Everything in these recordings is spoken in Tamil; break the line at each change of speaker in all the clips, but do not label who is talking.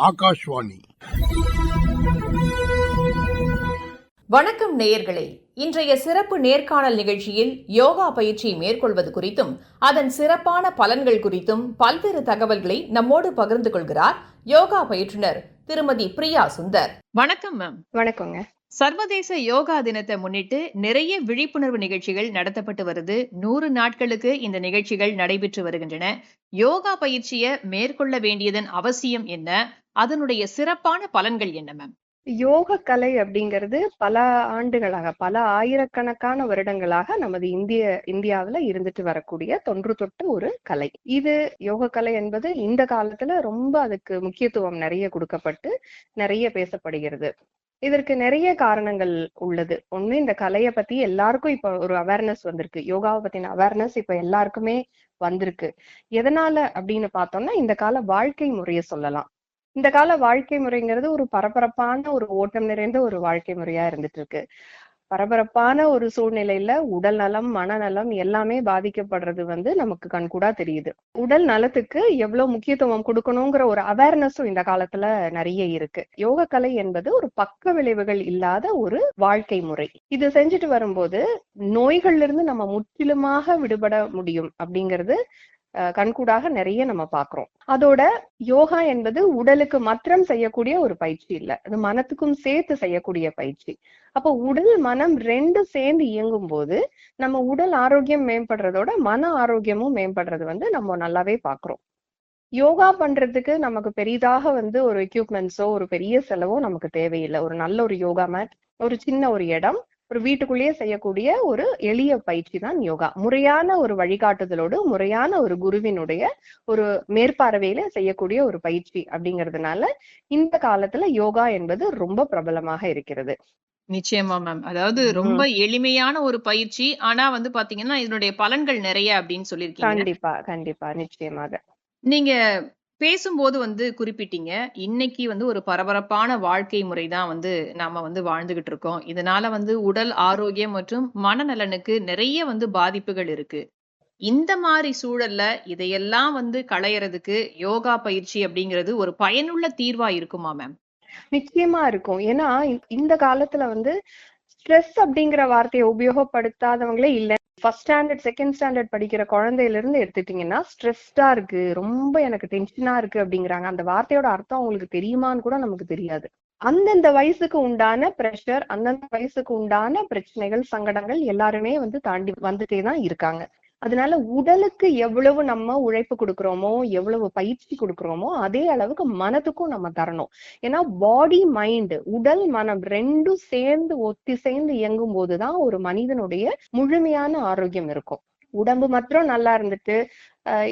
ஆகாஷ்வாணி.
வணக்கம் நேயர்களே. இன்றைய சிறப்பு நேர்காணல் நிகழ்ச்சியில் யோகா பயிற்சியை மேற்கொள்வது குறித்தும் அதன் சிறப்பான பலன்கள் குறித்தும் பல்வேறு தகவல்களை நம்மோடு பகிர்ந்து கொள்கிறார் யோகா பயிற்றுனர் திருமதி பிரியா சுந்தர். வணக்கம் மேம்.
வணக்கங்க.
சர்வதேச யோகா தினத்தை முன்னிட்டு நிறைய விழிப்புணர்வு நிகழ்ச்சிகள் நடத்தப்பட்டு வருது. நூறு நாட்களுக்கு இந்த நிகழ்ச்சிகள் நடைபெற்று வருகின்றன. யோகா பயிற்சியை மேற்கொள்ள வேண்டியதன் அவசியம் என்ன? அதனுடைய சிறப்பான பலன்கள் என்ன மேம்
யோக கலை அப்படிங்கிறது பல ஆண்டுகளாக பல ஆயிரக்கணக்கான வருடங்களாக நமது இந்திய இந்தியாவுல இருந்துட்டு வரக்கூடிய தொன்று தொட்ட ஒரு கலை. இது யோக கலை என்பது இந்த காலத்துல ரொம்ப அதுக்கு முக்கியத்துவம் நிறைய கொடுக்கப்பட்டு நிறைய பேசப்படுகிறது. இதற்கு நிறைய காரணங்கள் உள்ளது. ஒண்ணு இந்த கலையை பத்தி எல்லாருக்கும் இப்ப ஒரு அவேர்னஸ் வந்திருக்கு. யோகாவை பத்தின அவேர்னஸ் இப்ப எல்லாருக்குமே வந்திருக்கு. எதனால அப்படின்னு பார்த்தோம்னா இந்த கால வாழ்க்கை முறையை சொல்லலாம். இந்த கால வாழ்க்கை முறைங்கிறது ஒரு பரபரப்பான ஒரு ஓட்டம் நிறைந்த ஒரு வாழ்க்கை முறையா இருந்துட்டு இருக்கு. பரபரப்பான ஒரு சூழ்நிலையில உடல் நலம் மனநலம் எல்லாமே பாதிக்கப்படுறது வந்து நமக்கு கண்கூடா தெரியுது. உடல் நலத்துக்கு எவ்வளவு முக்கியத்துவம் கொடுக்கணுங்கிற ஒரு அவேர்னஸும் இந்த காலத்துல நிறைய இருக்கு. யோக கலை என்பது ஒரு பக்க விளைவுகள் இல்லாத ஒரு வாழ்க்கை முறை. இது செஞ்சுட்டு வரும்போது நோய்கள்ல இருந்து நம்ம முற்றிலுமாக விடுபட முடியும் அப்படிங்கிறது கண்கூடாக நிறைய நம்ம பாக்குறோம் அதோட யோகா என்பது உடலுக்கு மாத்திரம் செய்யக்கூடிய ஒரு பயிற்சி இல்ல. அது மனத்துக்கும் சேர்த்து செய்யக்கூடிய பயிற்சி. அப்போ உடல் மனம் ரெண்டும் சேர்ந்து இயங்கும் போது நம்ம உடல் ஆரோக்கியம் மேம்படுறதோட மன ஆரோக்கியமும் மேம்படுறது வந்து நம்ம நல்லாவே பாக்குறோம் யோகா பண்றதுக்கு நமக்கு பெரிதாக வந்து ஒரு எக்யூப்மெண்ட்ஸோ ஒரு பெரிய செலவோ நமக்கு தேவையில்லை. ஒரு நல்ல ஒரு யோகா மேட் ஒரு சின்ன ஒரு இடம் ஒரு வீட்டுக்குள்ளேயே செய்யக்கூடிய ஒரு எளிய பயிற்சி தான் யோகா. முறையான ஒரு வழிகாட்டுதலோடு முறையான ஒரு குருவினுடைய ஒரு மேற்பார்வையில செய்யக்கூடிய ஒரு பயிற்சி அப்படிங்கிறதுனால இந்த காலத்துல யோகா என்பது ரொம்ப பிரபலமாக இருக்கிறது.
நிச்சயமா மேம் அதாவது ரொம்ப எளிமையான ஒரு பயிற்சி. ஆனா வந்து பாத்தீங்கன்னா இதனுடைய பலன்கள் நிறைய அப்படின்னு சொல்லியிருக்கீங்க.
கண்டிப்பா கண்டிப்பா. நிச்சயமாக.
நீங்க பேசும்போது வந்து குறிப்பிட்டீங்க. இன்னைக்கு வந்து ஒரு பரபரப்பான வாழ்க்கை முறை தான் வந்து நாம வந்து வாழ்ந்துகிட்டு இருக்கோம். இதனால வந்து உடல் ஆரோக்கியம் மற்றும் மனநலனுக்கு நிறைய வந்து பாதிப்புகள் இருக்கு. இந்த மாதிரி சூழல்ல இதையெல்லாம் வந்து களையறதுக்கு யோகா பயிற்சி அப்படிங்கிறது ஒரு பயனுள்ள தீர்வா இருக்குமா மேம்
நிச்சயமா இருக்கும். ஏன்னா இந்த- இந்த காலத்துல வந்து ஸ்ட்ரெஸ் அப்படிங்கிற வார்த்தையை உபயோகப்படுத்தாதவங்களே இல்லை. ஃபர்ஸ்ட் ஸ்டாண்டர்ட் செகண்ட் ஸ்டாண்டர்ட் படிக்கிற குழந்தையில இருந்து எடுத்துட்டீங்கன்னா ஸ்ட்ரெஸ்டா இருக்கு ரொம்ப எனக்கு டென்ஷனா இருக்கு அப்படிங்கிறாங்க. அந்த வார்த்தையோட அர்த்தம் அவங்களுக்கு தெரியுமான்னு கூட நமக்கு தெரியாது. அந்தந்த வயசுக்கு உண்டான பிரஷர் அந்தந்த வயசுக்கு உண்டான பிரச்சனைகள் சங்கடங்கள் எல்லாருமே வந்து தாண்டி வந்துட்டே தான் இருக்காங்க. அதனால உடலுக்கு எவ்வளவு நம்ம உழைப்பு கொடுக்குறோமோ எவ்வளவு பயிற்சி கொடுக்குறோமோ அதே அளவுக்கு மனதுக்கும் நம்ம தரணும். ஏன்னா பாடி மைண்ட் உடல் மனம் ரெண்டும் சேர்ந்து ஒத்திசைந்து இயங்கும் போதுதான் ஒரு மனிதனுடைய முழுமையான ஆரோக்கியம் இருக்கும். உடம்பு மாத்திரம் நல்லா இருந்துட்டு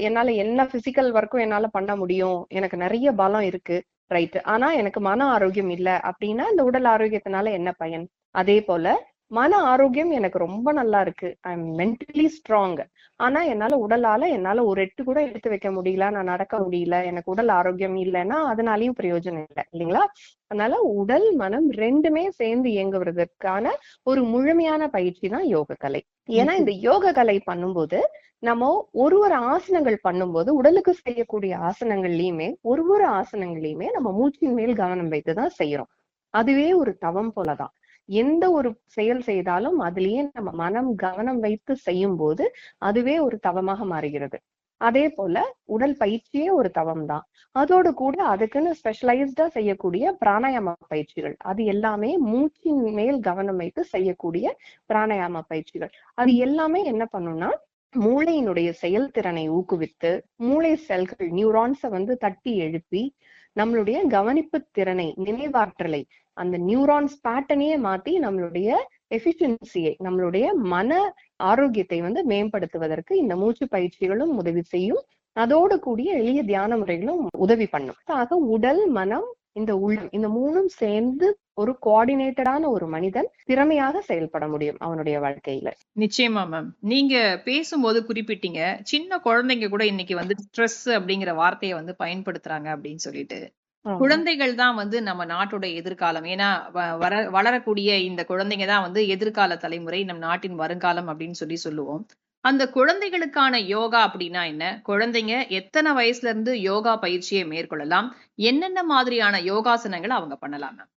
என்னால என்ன பிசிக்கல் ஒர்க்கும் என்னால பண்ண முடியும். எனக்கு நிறைய பலம் இருக்கு. ரைட் ஆனா எனக்கு மன ஆரோக்கியம் இல்ல அப்படின்னா இந்த உடல் ஆரோக்கியத்தினால என்ன பயன்? அதே போல மன ஆரோக்கியம் எனக்கு ரொம்ப நல்லா இருக்கு. ஐ எம் மென்டலி ஸ்ட்ராங் ஆனா என்னால உடலால என்னால ஒரு எட்டு கூட எடுத்து வைக்க முடியல. நான் நடக்க முடியல. எனக்கு உடல் ஆரோக்கியம் இல்லைன்னா அதனாலயும் பிரயோஜனம் இல்லை. இல்லைங்களா? அதனால உடல் மனம் ரெண்டுமே சேர்ந்து இயங்குவதற்கான ஒரு முழுமையான பயிற்சி தான் யோக கலை ஏன்னா இந்த யோக கலை பண்ணும்போது நம்ம ஒரு ஒரு ஆசனங்கள் பண்ணும்போது உடலுக்கு செய்யக்கூடிய ஆசனங்கள்லயுமே ஒரு ஒரு ஆசனங்களையுமே நம்ம மூச்சின் மேல் கவனம் வைத்துதான் செய்யறோம் அதுவே ஒரு தவம் போலதான். எந்த ஒரு செயல் செய்தாலும் அதுலயே நம்ம மனம் கவனம் வைத்து செய்யும் போது அதுவே ஒரு தவமாக மாறுகிறது. அதே போல உடல் பயிற்சியே ஒரு தவம் தான் அதோடு கூட அதுக்குன்னு ஸ்பெஷலைஸ்டா செய்யக்கூடிய பிராணாயாம பயிற்சிகள். அது எல்லாமே மூச்சின் மேல் கவனம் வைத்து செய்யக்கூடிய பிராணாயாம பயிற்சிகள். அது எல்லாமே என்ன பண்ணும்னா மூளையினுடைய செயல்திறனை ஊக்குவித்து மூளை செல்கள் நியூரான்ஸை வந்து தட்டி எழுப்பி நம்மளுடைய கவனிப்பு திறனை நினைவாற்றலை அந்த நியூரான்ஸ் பேட்டர்னையே மாத்தி நம்மளுடைய எஃபிஷியன்சியை நம்மளுடைய மன ஆரோக்கியத்தை வந்து மேம்படுத்துவதற்கு இந்த மூச்சு பயிற்சிகளும் உதவி செய்யும். அதோடு கூடிய எளிய தியான முறைகளும் உதவி பண்ணும். ஆக உடல் மனம் இந்த உள்ளம் இந்த மூணும் சேர்ந்து ஒரு கோஆர்டினேட்டடான ஒரு மனிதன் திறமையாக செயல்பட முடியும் அவனுடைய வாழ்க்கையில.
நிச்சயமா மேம் நீங்க பேசும்போது குறிப்பிட்டீங்க சின்ன குழந்தைங்க கூட இன்னைக்கு வந்து ஸ்ட்ரெஸ் அப்படிங்கிற வார்த்தையை வந்து பயன்படுத்துறாங்க அப்படின்னு சொல்லிட்டு. குழந்தைகள் தான் வந்து நம்ம நாட்டோட எதிர்காலம் ஏன்னா வ- வர வளரக்கூடிய இந்த குழந்தைங்க தான் வந்து எதிர்கால தலைமுறை நம் நாட்டின் வருங்காலம் அப்படின்னு சொல்லி சொல்லுவோம் அந்த குழந்தைகளுக்கான யோகா அப்படின்னா என்ன? குழந்தைங்க எத்தனை வயசுல இருந்து யோகா பயிற்சியை மேற்கொள்ளலாம்? என்னென்ன மாதிரியான யோகாசனங்களை அவங்க பண்ணலாம் மேம்?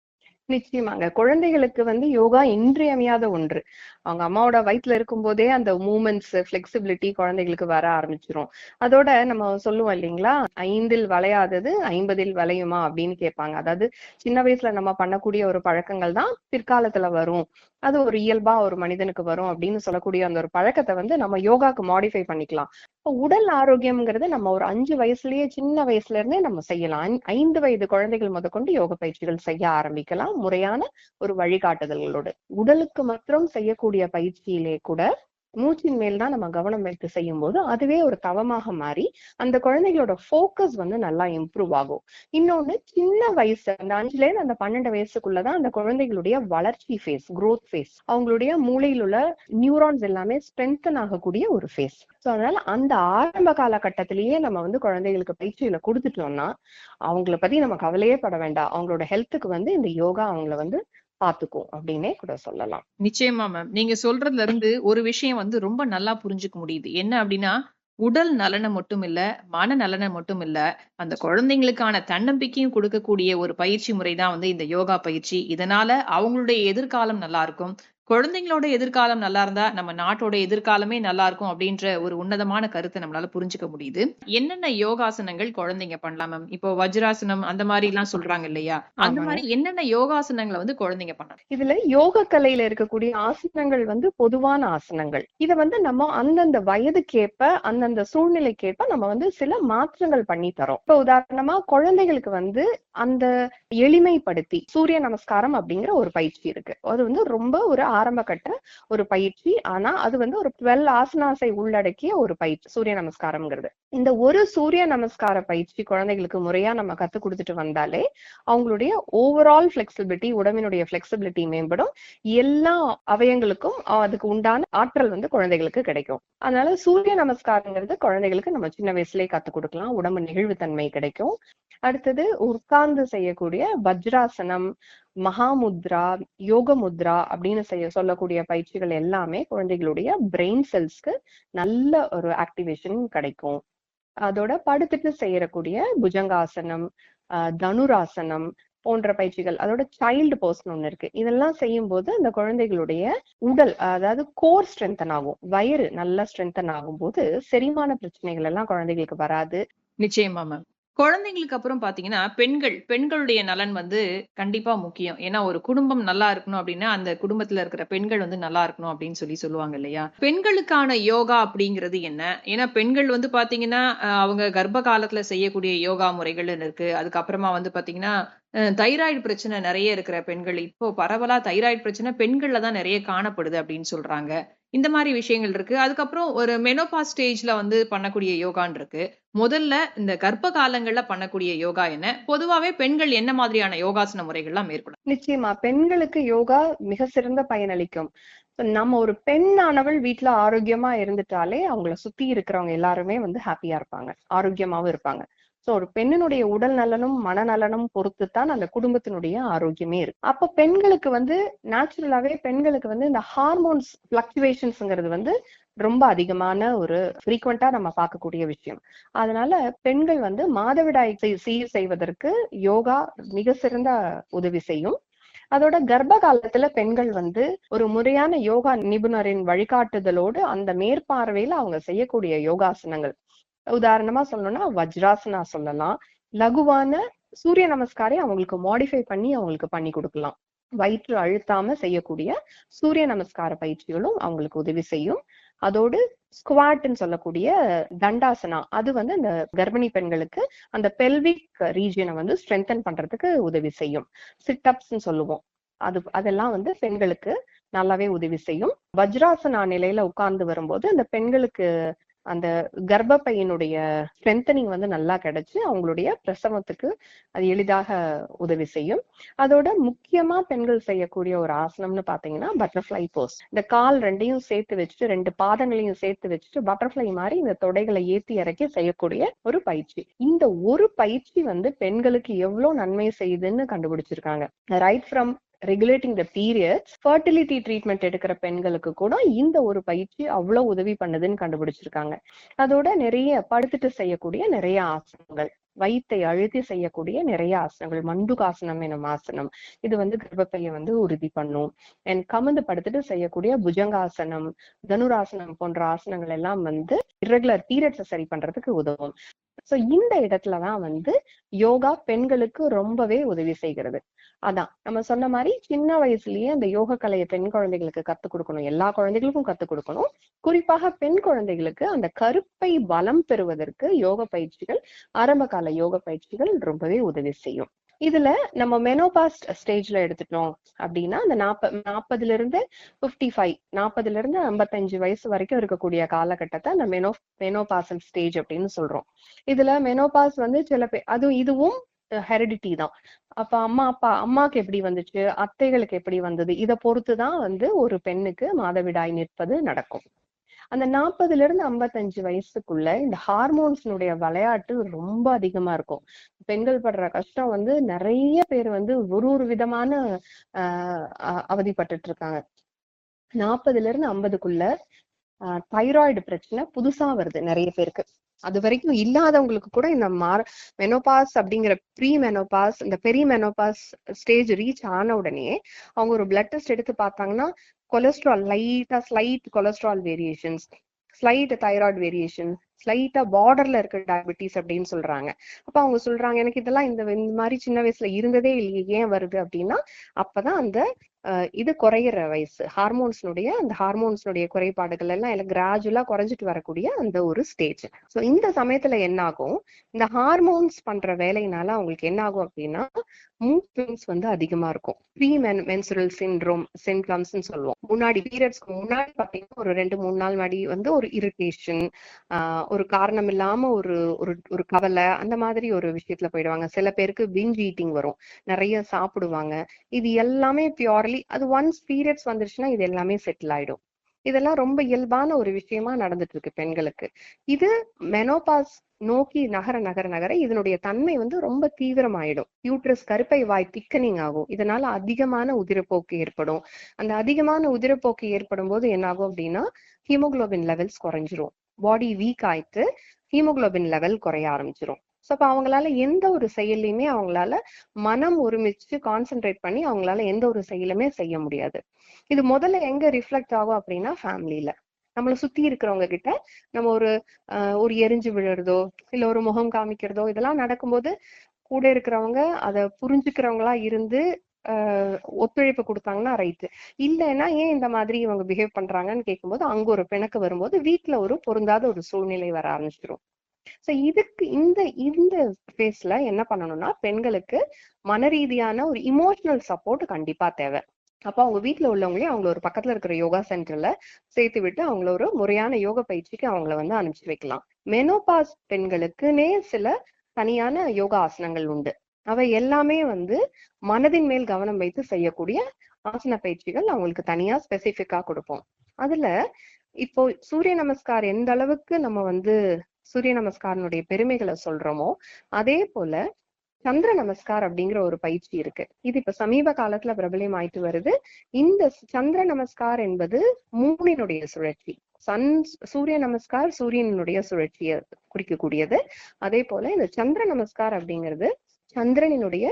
நிச்சயமாங்க. குழந்தைகளுக்கு வந்து யோகா இன்றியமையாத ஒன்று. அவங்க அம்மாவோட வயித்துல இருக்கும்போதே அந்த மூமெண்ட்ஸ் ஃபிளெக்சிபிலிட்டி குழந்தைகளுக்கு வர ஆரம்பிச்சிரும் அதோட நம்ம சொல்லுவோம் இல்லைங்களா? ஐந்தில் வளையாதது 50ல் வளையுமா?" அப்படின்னு கேட்பாங்க. அதாவது சின்ன வயசுல நம்ம பண்ணக்கூடிய ஒரு பழக்கங்கள் தான் பிற்காலத்துல வரும். அது ஒரு இயல்பா ஒரு மனிதனுக்கு வரும் அப்படின்னு சொல்லக்கூடிய அந்த ஒரு பழக்கத்தை வந்து நம்ம யோகாக்கு மாடிஃபை பண்ணிக்கலாம். இப்ப உடல் ஆரோக்கியம்ங்கிறது நம்ம ஒரு அஞ்சு வயசுலயே சின்ன வயசுல இருந்தே நம்ம செய்யலாம். ஐந்து வயது குழந்தைகள் முதற்கொண்டு யோக பயிற்சிகள் செய்ய ஆரம்பிக்கலாம். முறையான ஒரு வழிகாட்டுதல்களோடு. உடலுக்கு மாத்திரம் செய்யக்கூடிய பயிற்சியிலே கூட மூச்சின் மேல் தான் நம்ம கவனம் வைத்து செய்யும்போது, அதுவே ஒரு தவமாக மாறி, அந்த குழந்தைகளோட ஃபோக்கஸ் வந்து நல்லா இம்ப்ரூவ் ஆகும். இன்னொன்னு சின்ன வயசு அந்த 5லேருந்து அந்த பன்னெண்டு வயசுக்குள்ளதான் அந்த குழந்தைகளுடைய வளர்ச்சி ஃபேஸ், குரோத் ஃபேஸ். அவங்களுடைய மூளையில் உள்ள நியூரான்ஸ் எல்லாமே ஸ்ட்ரென்தன் ஆகக்கூடிய ஒரு ஃபேஸ். ஸோ அதனால அந்த ஆரம்ப காலகட்டத்திலேயே நம்ம வந்து குழந்தைகளுக்கு பயிற்சியில குடுத்துட்டோம்னா, அவங்கள பத்தி நம்ம கவலையே பட வேண்டாம். அவங்களோட ஹெல்த்துக்கு வந்து இந்த யோகா அவங்கள வந்து பாத்துக்கும் அப்படின்னே கூட சொல்லலாம்.
நிச்சயமா மேம். நீங்க சொல்றதுல இருந்து ஒரு விஷயம் வந்து ரொம்ப நல்லா புரிஞ்சுக்க முடியுது. என்ன அப்படின்னா, உடல் நலனை மட்டும் இல்ல, மன நலனை மட்டும் இல்ல, அந்த குழந்தைங்களுக்கான தன்னம்பிக்கையும் கொடுக்கக்கூடிய ஒரு பயிற்சி முறை தான் வந்து இந்த யோகா பயிற்சி. இதனால அவங்களுடைய எதிர்காலம் நல்லா இருக்கும். குழந்தைங்களோட எதிர்காலம் நல்லா இருந்தா, நம்ம நாட்டோட எதிர்காலமே நல்லா இருக்கும் அப்படின்ற ஒரு உன்னதமான கருத்த நம்மளால புரிஞ்சுக்க முடியுது. என்னென்ன யோகாசனங்கள் குழந்தைங்க பண்ணலாம் மேம்? இப்போ வஜ்ராசனம் அந்த மாரிலாம் சொல்றாங்க இல்லையா? அந்த. மாரி என்னென்ன யோகாசனங்கள வந்து குழந்தைங்க பண்ணலாம்?
இதுல யோக கலையில இருக்கக்கூடிய ஆசனங்கள் வந்து பொதுவான ஆசனங்கள். இத வந்து நம்ம அந்தந்த வயதுக்கேற்ப, அந்தந்த சூழ்நிலைக்கேற்ப நம்ம வந்து சில மாற்றங்கள் பண்ணி தர்றோம். இப்ப உதாரணமா குழந்தைகளுக்கு வந்து அந்த எளிமைப்படுத்தி சூரிய நமஸ்காரம் அப்படிங்கிற ஒரு பயிற்சி இருக்கு. அது வந்து ரொம்ப ஒரு ஆரம்ப கட்ட ஒரு பயிற்சி. ஆனா அது வந்து ஒரு டுவெல் ஆசனாசை உள்ளடக்கிய ஒரு பயிற்சி. சூரிய நமஸ்காரம்ங்கிறது. இந்த ஒரு சூரிய நமஸ்கார பயிற்சி குழந்தைகளுக்கு முறையா நம்ம கத்து குடுத்துட்டு வந்தாலே, அவங்களுடைய ஓவரால் பிளெக்சிபிலிட்டி உடம்பினுடைய பிளெக்சிபிலிட்டி மேம்படும். எல்லா அவயங்களுக்கும் அதுக்கு உண்டான ஆற்றல் வந்து குழந்தைகளுக்கு கிடைக்கும். அதனால சூரிய நமஸ்காரங்கிறது குழந்தைகளுக்கு நம்ம சின்ன வயசுலயே கத்து குடுக்கலாம். உடம்பு நெகிழ்வுத்தன்மை கிடைக்கும். அடுத்தது உட்கார்ந்து செய்யக்கூடிய வஜ்ராசனம், மகாமுத்ரா, யோக முத்ரா அப்படின்னு செய்ய சொல்லக்கூடிய பயிற்சிகள் எல்லாமே குழந்தைகளுடைய பிரெயின் செல்ஸ்க்கு நல்ல ஒரு ஆக்டிவேஷன் கிடைக்கும். அதோட படுத்துட்டு செய்யறக்கூடிய புஜங்காசனம், தனுராசனம் போன்ற பயிற்சிகள். அதோட சைல்டு போஸ்ன்னு ஒண்ணு இருக்கு. இதெல்லாம் செய்யும் போது அந்த குழந்தைகளுடைய உடல் அதாவது கோர் ஸ்ட்ரென்தன் ஆகும். வயிறு நல்லா ஸ்ட்ரெங்தன் ஆகும்போது, செரிமான பிரச்சனைகள் எல்லாம் குழந்தைகளுக்கு வராது.
நிச்சயமா மேம். குழந்தைங்களுக்கு அப்புறம் பாத்தீங்கன்னா பெண்கள் பெண்களுடைய நலன் வந்து கண்டிப்பா முக்கியம். ஏன்னா ஒரு குடும்பம் நல்லா இருக்கணும் அப்படின்னா, அந்த குடும்பத்துல இருக்கிற பெண்கள் வந்து நல்லா இருக்கணும் அப்படின்னு சொல்லி சொல்லுவாங்க இல்லையா? பெண்களுக்கான யோகா அப்படிங்கிறது என்ன? ஏன்னா பெண்கள் வந்து பாத்தீங்கன்னா அவங்க கர்ப்ப காலத்துல செய்யக்கூடிய யோகா முறைகள் இருக்கு. அதுக்கப்புறமா வந்து பாத்தீங்கன்னா தைராய்டு பிரச்சனை நிறைய இருக்கிற பெண்கள் இப்போ பரவலா தைராய்டு பிரச்சனை பெண்கள்ல தான் நிறைய காணப்படுது அப்படின்னு சொல்றாங்க. இந்த மாதிரி விஷயங்கள் இருக்கு. அதுக்கப்புறம் ஒரு மெனோபா ஸ்டேஜ்ல வந்து பண்ணக்கூடிய யோகான்னு இருக்கு. முதல்ல இந்த கர்ப்ப காலங்கள்ல பண்ணக்கூடிய யோகா என்ன? பொதுவாவே பெண்கள் என்ன மாதிரியான யோகாசன முறைகள்லாம் மேற்கொள்ளும்
நிச்சயமா. பெண்களுக்கு யோகா மிக சிறந்த பயனளிக்கும். நம்ம ஒரு பெண்ணானவள் வீட்டுல ஆரோக்கியமா இருந்துட்டாலே, அவங்கள சுத்தி இருக்கிறவங்க எல்லாருமே வந்து ஹாப்பியா இருப்பாங்க. ஆரோக்கியமாவும் இருப்பாங்க. சோ ஒரு பெண்ணினுடைய உடல் நலனும், மனநலனும் பொறுத்து தான் அந்த குடும்பத்தினுடைய ஆரோக்கியமே இருக்கு. அப்ப பெண்களுக்கு வந்து நேச்சுரலாவே பெண்களுக்கு வந்து இந்த ஹார்மோன்ஸ் பிளக்சுவேஷன்ஸ்ங்கிறது வந்து ரொம்ப அதிகமான ஒரு ஃப்ரீக்வெண்டா நம்ம பார்க்கக்கூடிய விஷயம். அதனால பெண்கள் வந்து மாதவிடாய் சீர் செய்வதற்கு யோகா மிக சிறந்த உதவி செய்யும். அதோட கர்ப்ப காலத்துல பெண்கள் வந்து ஒரு முறையான யோகா நிபுணரின் வழிகாட்டுதலோடு அந்த மேற்பார்வையில அவங்க செய்யக்கூடிய யோகாசனங்கள். உதாரணமா சொல்லணும்னா வஜ்ராசனா சொல்லலாம். லகுவான சூரிய நமஸ்காரை அவங்களுக்கு மாடிஃபை பண்ணி அவங்களுக்கு பண்ணி கொடுக்கலாம் வயிற்று அழுத்தாம செய்யக்கூடிய சூரிய நமஸ்கார பயிற்சிகளும் அவங்களுக்கு உதவி செய்யும். அதோடு ஸ்குவாட்ன்னு சொல்லக்கூடிய தண்டாசனா அது வந்து அந்த கர்ப்பிணி பெண்களுக்கு அந்த பெல்விக் ரீஜியனை வந்து ஸ்ட்ரென்தன் பண்றதுக்கு உதவி செய்யும். சிட் சொல்லுவோம். அது அதெல்லாம் வந்து பெண்களுக்கு நல்லாவே உதவி செய்யும். வஜ்ராசனா நிலையில உட்கார்ந்து வரும்போது அந்த பெண்களுக்கு அந்த கர்ப்பப்பையினுடைய ஸ்ட்ரென்தனிங் வந்து நல்லா கிடைச்சு, அவங்களுடைய பிரசவத்துக்கு அது எளிதாக உதவி செய்யும். அதோட முக்கியமா பெண்கள் செய்யக்கூடிய ஒரு ஆசனம்னு பாத்தீங்கன்னா பட்டர்ஃப்ளை போஸ். இந்த கால் ரெண்டையும் சேர்த்து வச்சுட்டு ரெண்டு பாதங்களையும் சேர்த்து வச்சுட்டு பட்டர்ஃப்ளை மாதிரி இந்த தொடைகளை ஏத்தி இறக்கி செய்யக்கூடிய ஒரு பயிற்சி. இந்த ஒரு பயிற்சி வந்து பெண்களுக்கு எவ்வளவு நன்மை செய்யுதுன்னு கண்டுபிடிச்சிருக்காங்க. Right from regulating the periods fertility treatment எடுக்கிற பெண்களுக்கு கூட இந்த ஒரு பயிற்சி அவ்வளவு உதவி பண்ணுதுன்னு கண்டுபிடிச்சிருக்காங்க. அதோட நிறைய படுத்துட்டு செய்யக்கூடிய நிறைய ஆசனங்கள் வயிற்றை அழுத்தி செய்யக்கூடிய நிறைய ஆசனங்கள் மண்டுகாசனம் எனும் ஆசனம். இது வந்து கர்ப்பப்பையை வந்து உறுதி பண்ணும். அண்ட் கமந்து படுத்துட்டு செய்யக்கூடிய புஜங்காசனம் தனுராசனம் போன்ற ஆசனங்கள் எல்லாம் வந்து இரகுலர் பீரியட்ஸை சரி பண்றதுக்கு உதவும். சோ இந்த இடத்துலதான் வந்து யோகா பெண்களுக்கு ரொம்பவே உதவி செய்கிறது. அதான் நம்ம சொன்ன மாதிரி சின்ன வயசுலயே அந்த யோக கலையை பெண் குழந்தைகளுக்கு கத்துக் கொடுக்கணும். எல்லா குழந்தைகளுக்கும் கத்துக் கொடுக்கணும். குறிப்பாக பெண் குழந்தைகளுக்கு அந்த கருப்பை பலம் பெறுவதற்கு யோக பயிற்சிகள் ஆரம்ப கால யோக பயிற்சிகள் ரொம்பவே உதவி செய்யும். இதுல நம்ம மெனோபாஸ் ஸ்டேஜ்ல எடுத்துட்டோம் அப்படின்னா அந்த நாப்ப நாற்பதுல இருந்து பிப்டி ஃபைவ் நாற்பதுல இருந்து ஐம்பத்தஞ்சு வயசு வரைக்கும் இருக்கக்கூடிய காலகட்டத்தை அந்த மெனோ மெனோபாசல் ஸ்டேஜ் அப்படின்னு சொல்றோம். இதுல மெனோபாஸ் வந்து சில பேர் அதுவும் இதுவும் ஹெரிடிட்டி தான். அப்ப அம்மா அப்பா அம்மாக்கு எப்படி வந்துச்சு அத்தைகளுக்கு எப்படி வந்தது இதை பொறுத்துதான் வந்து ஒரு பெண்ணுக்கு மாதவிடாய் நிற்பது நடக்கும். அந்த நாற்பதுல இருந்து ஐம்பத்தஞ்சு வயசுக்குள்ள இந்த ஹார்மோன்ஸ்னுடைய விளையாட்டு ரொம்ப அதிகமா இருக்கும். பெண்கள் படுற கஷ்டம் வந்து நிறைய பேர் வந்து ஒரு ஒரு விதமான ஆஹ் அவதிப்பட்டுட்டு இருக்காங்க நாற்பதுல இருந்து ஐம்பதுக்குள்ள தைராய்டு பிரச்சனை புதுசா வருது நிறைய பேருக்கு. அது வரைக்கும் இல்லாதவங்களுக்கு கூட இந்த மார் மெனோபாஸ் அப்படிங்கிற ப்ரீ மெனோபாஸ் இந்த பெரி மெனோபாஸ் ஸ்டேஜ் ரீச் ஆன உடனே அவங்க ஒரு பிளட் டெஸ்ட் எடுத்து பார்த்தாங்கன்னா கொலஸ்ட்ரால் லைட்டா slight cholesterol variations slight thyroid variation ஸ்லைட்டா பார்டர்ல இருக்க டயபிட்டிஸ் அப்படின்னு சொல்றாங்க. அப்ப அவங்க சொல்றாங்க எனக்கு இதெல்லாம் இந்த இந்த மாதிரி சின்ன வயசுல இருந்ததே இல்லையே ஏன் வருது அப்படின்னா அப்பதான் அந்த இது குறையிற வயசு. ஹார்மோன்ஸ்னுடைய அந்த ஹார்மோன்ஸ்னுடைய குறைபாடுகள் எல்லாம் எல்லாம் கிராஜுவலா குறைஞ்சிட்டு வரக்கூடிய அந்த ஒரு ஸ்டேஜ் ஸோ இந்த சமயத்துல என்ன ஆகும் இந்த ஹார்மோன்ஸ் பண்ற வேலையினால அவங்களுக்கு என்ன ஆகும் அப்படின்னா மூவ்மெண்ட்ஸ் வந்து அதிகமா இருக்கும். Pre men menstrual syndrome symptoms சொல்லுவோம். முன்னாடி பீரியட்ஸ்க்கு முன்னாடி பாத்தீங்கன்னா ஒரு ரெண்டு மூணு நாள் முன்னாடி வந்து ஒரு இரிட்டேஷன் ஒரு காரணம் இல்லாம ஒரு ஒரு ஒரு கவலை அந்த மாதிரி ஒரு விஷயத்துல போயிடுவாங்க. சில பேருக்கு பிஞ்ச் ஈட்டிங் வரும். நிறைய சாப்பிடுவாங்க. இது எல்லாமே பியூர்லி அது ஒன்ஸ் பீரியட்ஸ் வந்துருச்சுன்னா இது எல்லாமே செட்டில் ஆயிடும். இதெல்லாம் ரொம்ப இயல்பான ஒரு விஷயமா நடந்துட்டு இருக்கு பெண்களுக்கு. இது மெனோபாஸ் நோக்கி நகர நகர நகர இதனுடைய தன்மை வந்து ரொம்ப தீவிரமாயிடும். யூட்ரஸ் கருப்பை வாய் திக்கனிங் ஆகும். இதனால அதிகமான உதிரப்போக்கு ஏற்படும். அந்த அதிகமான உதிரப்போக்கு ஏற்படும் போது என்ன ஆகும் அப்படின்னா ஹீமோகுளோபின் லெவல்ஸ் குறைஞ்சிரும். பாடி வீக் ஆயிட்டு ஹீமோகுளோபின் லெவல் குறைய ஆரம்பிச்சிரும். ஸோ அப்போ அவங்களால எந்த ஒரு செயலையுமே அவங்களால மனம் ஒருமிச்சு கான்சென்ட்ரேட் பண்ணி அவங்களால எந்த ஒரு செயலுமே செய்ய முடியாது. இது முதல்ல எங்க ரிஃப்ளெக்ட் ஆகும் அப்படின்னா ஃபேமிலியில நம்மளை சுத்தி இருக்கிறவங்க கிட்ட நம்ம ஒரு ஒரு எரிஞ்சு விழுறதோ இல்ல ஒரு முகம் காமிக்கிறதோ இதெல்லாம் நடக்கும்போது கூட இருக்கிறவங்க அதை புரிஞ்சுக்கிறவங்களா இருந்து ஒத்துழைப்பு கொடுத்தாங்கன்னா ரைட்டு இல்லைன்னா ஏன் இந்த மாதிரி இவங்க பிஹேவ் பண்றாங்கன்னு கேட்கும்போது அங்க ஒரு பிணக்கு வரும்போது வீட்டுல ஒரு பொருந்தாத ஒரு சூழ்நிலை வர ஆரம்பிச்சிடும் சோ இதுக்கு இந்த இந்த ஃபேஸ்ல என்ன பண்ணணும்னா பெண்களுக்கு மன ரீதியான ஒரு இமோஷனல் சப்போர்ட் கண்டிப்பா தேவை. அப்ப அவங்க வீட்டுல உள்ளவங்களே அவங்கள ஒரு பக்கத்துல இருக்கிற யோகா சென்டர்ல சேர்த்து விட்டு அவங்கள ஒரு முறையான யோக பயிற்சிக்கு அவங்கள வந்து அனுப்பிச்சு வைக்கலாம். மெனோபாஸ் பெண்களுக்குன்னே சில தனியான யோகா ஆசனங்கள் உண்டு. அவை எல்லாமே வந்து மனதின் மேல் கவனம் வைத்து செய்யக்கூடிய ஆசன பயிற்சிகள் அவங்களுக்கு தனியா ஸ்பெசிபிக்கா கொடுப்போம். அதுல இப்போ சூரிய நமஸ்கார் எந்த அளவுக்கு நம்ம வந்து சூரிய நமஸ்காரனுடைய பெருமைகளை சொல்றோமோ அதே போல சந்திர நமஸ்கார் அப்படிங்கிற ஒரு பயிற்சி இருக்கு. இது இப்ப சமீப காலத்துல பிரபலம் ஆயிட்டு வருது. இந்த சந்திர நமஸ்கார் என்பது மூனினுடைய சுழற்சி. சன் சூரிய நமஸ்கார் சூரியனுடைய சுழற்சியை குறிக்கக்கூடியது. அதே போல இந்த சந்திர நமஸ்கார் அப்படிங்கிறது சந்திரனினுடைய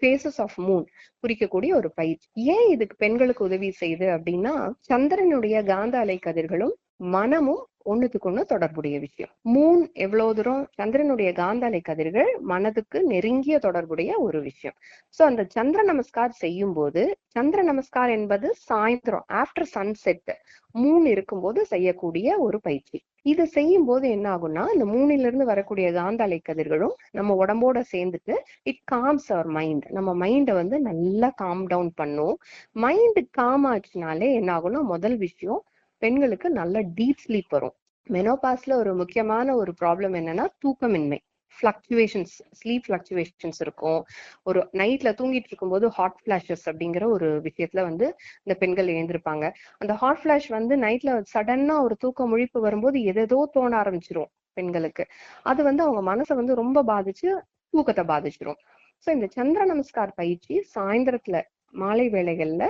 ஃபேசஸ் ஆஃப் மூன் குறிக்கக்கூடிய ஒரு பயிற்சி. ஏன் இதுக்கு பெண்களுக்கு உதவி செய்யுது அப்படின்னா சந்திரனுடைய காந்த அலை கதிர்களும் மனமும் ஒண்ணுத்துக்கு ஒண்ணு தொடர்புடைய விஷயம். மூன் எவ்வளவு தூரம் சந்திரனுடைய காந்தாலை கதிர்கள் மனதுக்கு நெருங்கிய தொடர்புடைய ஒரு விஷயம். சோ அந்த சந்திர நமஸ்கார் செய்யும் போது சந்திர நமஸ்கார் என்பது சாயந்தரம் ஆஃப்டர் சன்செட் மூன் இருக்கும்போது செய்யக்கூடிய ஒரு பயிற்சி. இது செய்யும் போது என்ன ஆகும்னா இந்த மூணில இருந்து வரக்கூடிய காந்த அலை கதிர்களும் நம்ம உடம்போட சேர்ந்துட்டு இட் காம்ஸ் அவர் மைண்ட் நம்ம மைண்டை வந்து நல்லா காம் டவுன் பண்ணும். மைண்ட் காம் ஆச்சுனாலே என்ன ஆகும்னா முதல் விஷயம் பெண்களுக்கு நல்ல டீப் ஸ்லீப் வரும். மெனோபாஸ்ல ஒரு முக்கியமான ஒரு ப்ராப்ளம் என்னன்னா தூக்கமின்மை. ஃப்ளக்சுவேஷன்ஸ் ஸ்லீப் ஃப்ளக்சுவேஷன்ஸ் இருக்கும். ஒரு நைட்ல தூங்கிட்டு இருக்கும்போது ஹாட் ஃபிளாஷஸ் அப்படிங்கிற ஒரு விஷயத்துல வந்து இந்த பெண்கள் எழுந்திருப்பாங்க. அந்த ஹாட் ஃபிளாஷ் வந்து நைட்ல சடனா ஒரு தூக்க முழிப்பு வரும்போது எதேதோ தோண ஆரம்பிச்சிரும் பெண்களுக்கு. அது வந்து அவங்க மனசை வந்து ரொம்ப பாதிச்சு தூக்கத்தை பாதிச்சிரும். சோ இந்த சந்திர நமஸ்கார் பயிற்சி சாயந்தரத்துல மாலை வேளைகள்ல